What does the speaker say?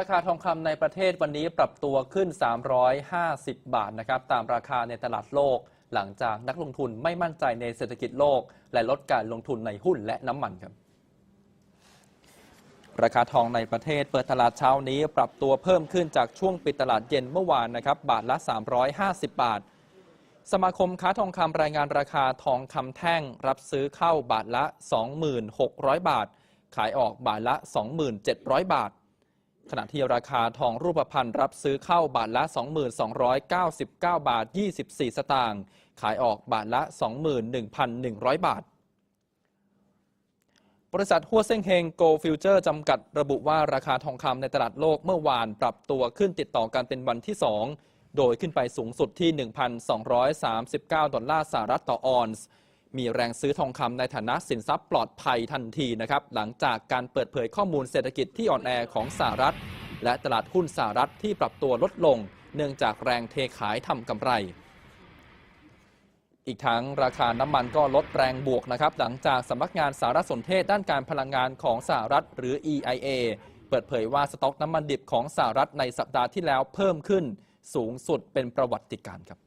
ราคาทองคำในประเทศวันนี้ปรับตัวขึ้น 350 บาทนะครับตามราคาในตลาดโลก หลังจากนักลงทุนไม่มั่นใจในเศรษฐกิจโลก และลดการลงทุนในหุ้นและน้ำมันครับ ราคาทองในประเทศเปิดตลาดเช้านี้ ปรับตัวเพิ่มขึ้นจากช่วงปิดตลาดเย็นเมื่อวานนะครับบาทละ 350 บาท สมาคมค้าทองคำรายงานราคาทองคำแท่ง รับซื้อเข้าบาทละ 26,000 บาท ขายออกบาทละ 27,000บาท ขณะที่ราคาทองรูปพรรณรับซื้อเข้าบาทละ2299 บาท 24 สตางค์ ขายออกบาทละ 21,100 บาท บริษัทหัวเซ่งเฮงโกลฟิวเจอร์จำกัดระบุว่าราคาทองคำในตลาดโลกเมื่อวานปรับตัวขึ้นติดต่อกันเป็นวันที่ 2 โดยขึ้นไปสูงสุดที่ 1,239 ดอลลาร์สหรัฐต่อออนซ์ มีแรงซื้อทองคำในฐานะสินทรัพย์ปลอดภัยทันทีนะครับ หลังจากการเปิดเผยข้อมูลเศรษฐกิจที่อ่อนแอของสหรัฐ และตลาดหุ้นสหรัฐที่ปรับตัวลดลง เนื่องจากแรงเทขายทำกำไร อีกทั้งราคาน้ำมันก็ลดแรงบวกนะครับ หลังจากสำนักงานสารสนเทศด้านการพลังงานของสหรัฐหรือ EIA เปิดเผยว่าสต็อกน้ำมันดิบของสหรัฐในสัปดาห์ที่แล้วเพิ่มขึ้น สูงสุดเป็นประวัติการณ์ครับ